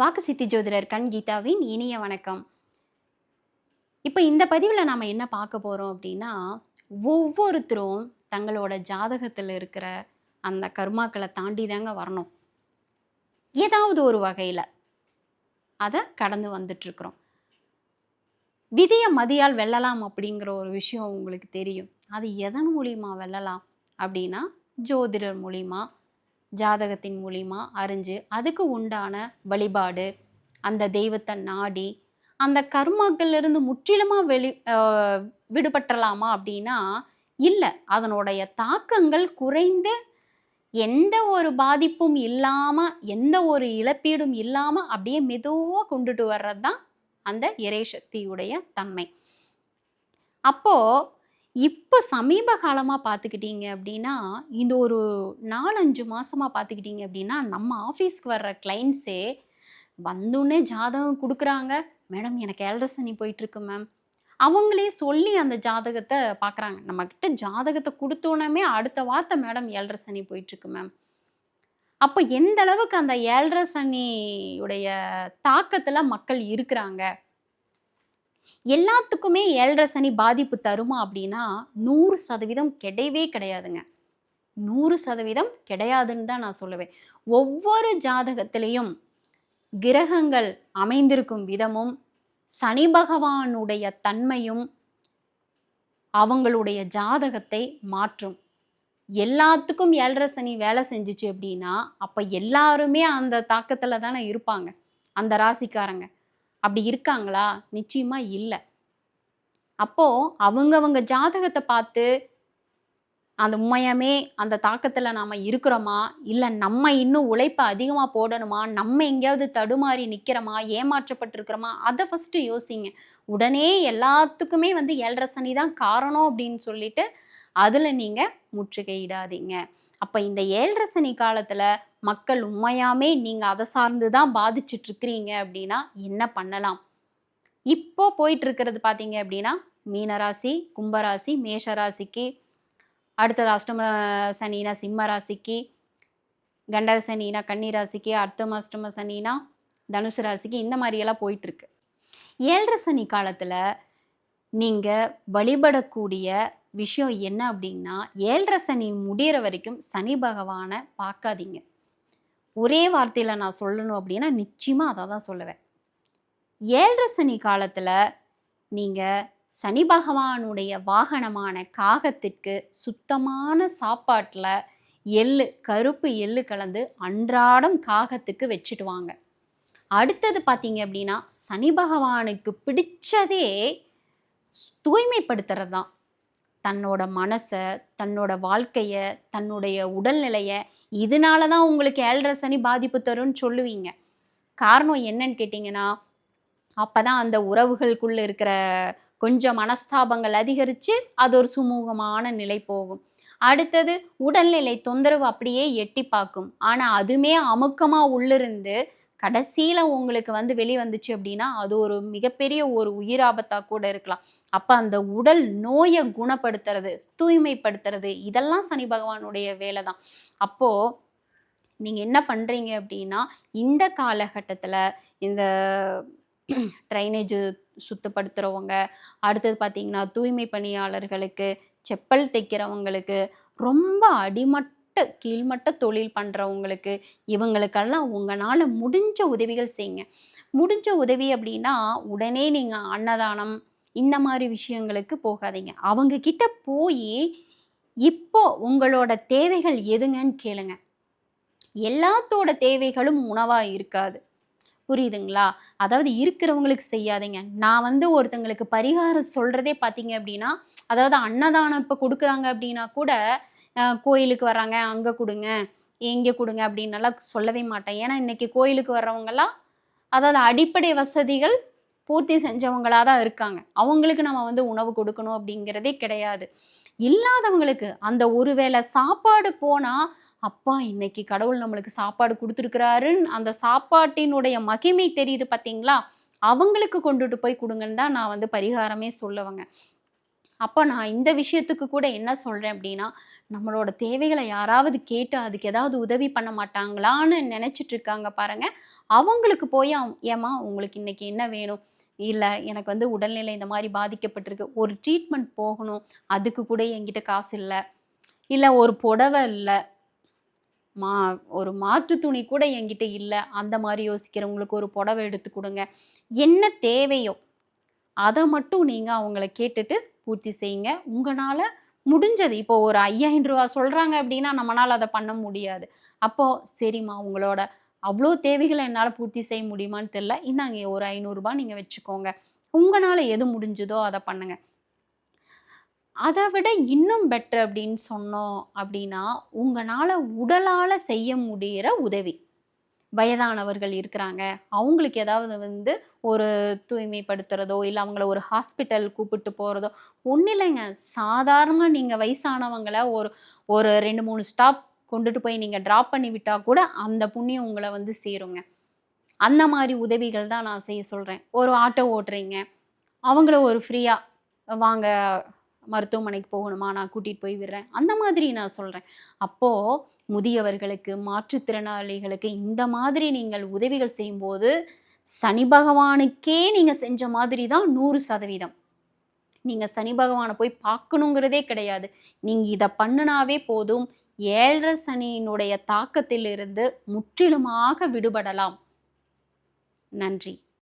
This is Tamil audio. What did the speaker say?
வாக்கு சித்தி ஜோதிடர் கண் கீதாவின் இனிய வணக்கம். இப்போ இந்த பதிவில் நாம் என்ன பார்க்க போகிறோம் அப்படின்னா ஒவ்வொருத்தரும் தங்களோட ஜாதகத்தில் இருக்கிற அந்த கர்மாக்களை தாண்டி தாங்க வரணும். ஏதாவது ஒரு வகையில் அதை கடந்து வந்துட்டுருக்குறோம். விதியை மதியால் வெல்லலாம் அப்படிங்கிற ஒரு விஷயம் உங்களுக்கு தெரியும். அது எதன் மூலியமா வெல்லலாம் அப்படின்னா ஜோதிடர் மூலிமா ஜாதகத்தின் மூலிமா அறிஞ்சு அதுக்கு உண்டான வழிபாடு அந்த தெய்வத்தை நாடி அந்த கர்மாக்கள்லேருந்து முற்றிலுமாக வெளி விடுபட்டலாமா அப்படின்னா இல்லை. அதனுடைய தாக்கங்கள் குறைந்து எந்த ஒரு பாதிப்பும் இல்லாமல் எந்த ஒரு இழப்பீடும் இல்லாமல் அப்படியே மெதுவாக கொண்டுட்டு வர்றது தான் அந்த இறைசக்தியுடைய தன்மை. அப்போது இப்போ சமீப காலமாக பார்த்துக்கிட்டீங்க அப்படின்னா இந்த ஒரு நாலஞ்சு மாதமாக பார்த்துக்கிட்டீங்க அப்படின்னா நம்ம ஆஃபீஸ்க்கு வர்ற கிளைண்ட்ஸே வந்தோடனே ஜாதகம் கொடுக்குறாங்க. மேடம் எனக்கு ஏழரை போயிட்டுருக்கு மேம். அவங்களே சொல்லி அந்த ஜாதகத்தை பார்க்குறாங்க நம்மக்கிட்ட ஜாதகத்தை கொடுத்தோன்னே அடுத்த வார்த்தை மேடம் ஏழரை சனி போயிட்டுருக்கு மேம். அப்போ எந்த அளவுக்கு அந்த ஏழரை சனியுடைய தாக்கத்தில் மக்கள் இருக்கிறாங்க? எல்லாத்துக்குமே ஏழரை சனி பாதிப்பு தருமா அப்படின்னா நூறு சதவீதம் கிடையவே கிடையாதுங்க. நூறு சதவீதம் கிடையாதுன்னு தான் நான் சொல்லுவேன். ஒவ்வொரு ஜாதகத்திலையும் கிரகங்கள் அமைந்திருக்கும் விதமும் சனி பகவானுடைய தன்மையும் அவங்களுடைய ஜாதகத்தை மாற்றும். எல்லாத்துக்கும் ஏழரை சனி வேலை செஞ்சுச்சு அப்படின்னா அப்போ எல்லாருமே அந்த தாக்கத்தில் தானே இருப்பாங்க. அந்த ராசிக்காரங்க. அப்படி இருக்காங்களா? நிச்சயமா இல்லை. அப்போ அவங்கவங்க ஜாதகத்தை பார்த்து அந்த உண்மையமே அந்த தாக்கத்தில் நாம் இருக்கிறோமா? இல்லை நம்ம இன்னும் உழைப்பை அதிகமாக போடணுமா? நம்ம எங்கேயாவது தடுமாறி நிற்கிறோமா ஏமாற்றப்பட்டிருக்கிறோமா? அதை ஃபஸ்ட்டு யோசிங்க. உடனே எல்லாத்துக்குமே வந்து ஏழரை சனி தான் காரணம் அப்படின்னு சொல்லிட்டு அதில் நீங்கள் முற்றுகையிடாதீங்க. அப்போ இந்த ஏழரை சனி காலத்தில் மக்கள் உண்மையாமே நீங்கள் அதை சார்ந்து தான் பாதிச்சுட்டு இருக்கிறீங்க அப்படின்னா என்ன பண்ணலாம்? இப்போ போயிட்டு இருக்கிறது பார்த்தீங்க அப்படின்னா மீனராசி கும்பராசி மேஷராசிக்கு அடுத்தது அஷ்டம சனினா சிம்ம ராசிக்கு கண்டக சனினா கன்னிராசிக்கு அர்த்தம அஷ்டம சனினா தனுசு ராசிக்கு இந்த மாதிரியெல்லாம் போயிட்டுருக்கு ஏழரை சனி காலத்தில் நீங்கள் வழிபடக்கூடிய விஷயம் என்ன அப்படின்னா ஏழரை சனி முடிகிற வரைக்கும் சனி பகவானை பார்க்காதீங்க. ஒரே வார்த்தையில் நான் சொல்லணும் அப்படின்னா நிச்சயமாக அதை தான் சொல்லுவேன். ஏழரை சனி காலத்தில் நீங்கள் சனி பகவானுடைய வாகனமான காகத்திற்கு சுத்தமான சாப்பாட்டில் எள்ளு கருப்பு எள்ளு கலந்து அன்றாடம் காகத்துக்கு வச்சுட்டு வாங்க. அடுத்தது பார்த்தீங்க அப்படின்னா சனி பகவானுக்கு பிடிச்சதே தூய்மைப்படுத்துறது தான் தன்னோட மனசை தன்னோட வாழ்க்கையை தன்னுடைய உடல்நிலையை இதனால தான் உங்களுக்கு ஏழரை சனி பாதிப்பு தரும்னு சொல்லுவீங்க. காரணம் என்னன்னு கேட்டிங்கன்னா அப்போ தான் அந்த உறவுகளுக்குள்ளே இருக்கிற கொஞ்சம் மனஸ்தாபங்கள் அதிகரித்து அது ஒரு சுமூகமான நிலை போகும். அடுத்தது உடல்நிலை தொந்தரவு அப்படியே எட்டி பார்க்கும். ஆனால் அதுவுமே அமுக்கமாக உள்ளிருந்து கடைசியில் உங்களுக்கு வந்து வெளியே வந்துச்சு அப்படின்னா அது ஒரு மிகப்பெரிய ஒரு உயிராபத்தாக கூட இருக்கலாம். அப்போ அந்த உடல் நோயை குணப்படுத்துறது தூய்மைப்படுத்துறது இதெல்லாம் சனி பகவானுடைய வேலை தான் அப்போது நீங்கள் என்ன பண்ணுறீங்க அப்படின்னா இந்த காலகட்டத்தில் இந்த ட்ரைனேஜு சுத்தப்படுத்துகிறவங்க அடுத்தது பார்த்திங்கன்னா தூய்மை பணியாளர்களுக்கு செப்பல் தைக்கிறவங்களுக்கு ரொம்ப அடிமட்ட கீழ்மட்ட தொழில் பண்ணுறவங்களுக்கு இவங்களுக்கெல்லாம் உங்களால் முடிஞ்ச உதவிகள் செய்யுங்க. முடிஞ்ச உதவி அப்படின்னா உடனே நீங்கள் அன்னதானம் இந்த மாதிரி விஷயங்களுக்கு போகாதீங்க. அவங்க கிட்ட போய் இப்போ உங்களோட தேவைகள் எதுங்கன்னு கேளுங்க. எல்லாத்தோட தேவைகளும் உணவாக இருக்காது. புரியுதுங்களா? அதாவது இருக்கிறவங்களுக்கு செய்யாதீங்க. நான் வந்து ஒருத்தங்களுக்கு பரிகாரம் சொல்கிறதே பார்த்தீங்க அப்படின்னா அதாவது அன்னதானம் இப்போ கொடுக்குறாங்க அப்படின்னா கூட கோயிலுக்கு வராங்க அங்கே கொடுங்க எங்கே கொடுங்க அப்படின்னலாம் சொல்லவே மாட்டேன். ஏன்னா இன்னைக்கு கோயிலுக்கு வர்றவங்களாம் அதாவது அடிப்படை வசதிகள் பூர்த்தி செஞ்சவங்களாக தான் இருக்காங்க. அவங்களுக்கு நம்ம வந்து உணவு கொடுக்கணும் அப்படிங்கிறதே கிடையாது. இல்லாதவங்களுக்கு அந்த ஒருவேளை சாப்பாடு போனால் அப்பா இன்னைக்கு கடவுள் நம்மளுக்கு சாப்பாடு கொடுத்துருக்கிறாருன்னு அந்த சாப்பாட்டினுடைய மகிமை தெரியுது பார்த்தீங்களா அவங்களுக்கு கொண்டுட்டு போய் கொடுங்கன்னு தான் நான் வந்து பரிகாரமே சொல்லுவேங்க. அப்போ நான் இந்த விஷயத்துக்கு கூட என்ன சொல்கிறேன் அப்படின்னா நம்மளோட தேவைகளை யாராவது கேட்டு அதுக்கு ஏதாவது உதவி பண்ண மாட்டாங்களான்னு நினச்சிட்டு இருக்காங்க பாருங்கள் அவங்களுக்கு போய் ஏமா ஏம்மா உங்களுக்கு இன்னைக்கு என்ன வேணும்? இல்லை எனக்கு வந்து உடல்நிலை இந்த மாதிரி பாதிக்கப்பட்டிருக்கு. ஒரு ட்ரீட்மெண்ட் போகணும். அதுக்கு கூட என்கிட்ட காசு இல்லை. இல்லை ஒரு புடவை இல்லை. மா ஒரு மாற்று துணி கூட என்கிட்ட இல்லை. அந்த மாதிரி யோசிக்கிறவங்களுக்கு ஒரு புடவை எடுத்து கொடுங்க. என்ன தேவையோ அதை மட்டும் நீங்கள் அவங்கள கேட்டுட்டு பூர்த்தி செய்யுங்க. உங்களால் முடிஞ்சது. இப்போ ஒரு ஐயாயிரம் ரூபா சொல்கிறாங்க அப்படின்னா நம்மளால் அதை பண்ண முடியாது. அப்போது சரிம்மா உங்களோட அவ்வளோ தேவைகளை என்னால் பூர்த்தி செய்ய முடியுமான்னு தெரில இந்தாங்க ஒரு ஐநூறுரூபா நீங்கள் வச்சுக்கோங்க. உங்களால் எது முடிஞ்சதோ அதை பண்ணுங்க. அதை விட இன்னும் பெட்டர் அப்படின்னு சொன்னோம் அப்படின்னா உங்களால் உடலால் செய்ய முடிகிற உதவி. வயதானவர்கள் இருக்கிறாங்க. அவங்களுக்கு ஏதாவது வந்து ஒரு தூய்மைப்படுத்துறதோ இல்லை அவங்கள ஒரு ஹாஸ்பிட்டல் கூப்பிட்டு போகிறதோ ஒன்றும் இல்லைங்க. சாதாரணமாக நீங்கள் வயசானவங்கள ஒரு ஒரு ரெண்டு மூணு ஸ்டாப் கொண்டுட்டு போய் நீங்கள் ட்ராப் பண்ணி விட்டால் கூட அந்த புண்ணியம் உங்களை வந்து சேருங்க. அந்த மாதிரி உதவிகள் தான் நான் செய்ய சொல்கிறேன் ஒரு ஆட்டோ ஓட்டுறீங்க. அவங்கள ஒரு ஃப்ரீயாக வாங்க மருத்துவமனைக்கு போகணுமா? நான் கூட்டிகிட்டு போய் விடுறேன். அந்த மாதிரி நான் சொல்கிறேன் அப்போது முதியவர்களுக்கு மாற்றுத்திறனாளிகளுக்கு இந்த மாதிரி நீங்கள் உதவிகள் செய்யும்போது சனி பகவானுக்கே நீங்கள் செஞ்ச மாதிரி தான் நூறு சதவீதம். நீங்கள் சனி பகவானை போய் பார்க்கணுங்கிறதே கிடையாது. நீங்கள் இதை பண்ணுனாவே போதும். ஏழரை சனியினுடைய தாக்கத்திலிருந்து முற்றிலுமாக விடுபடலாம். நன்றி.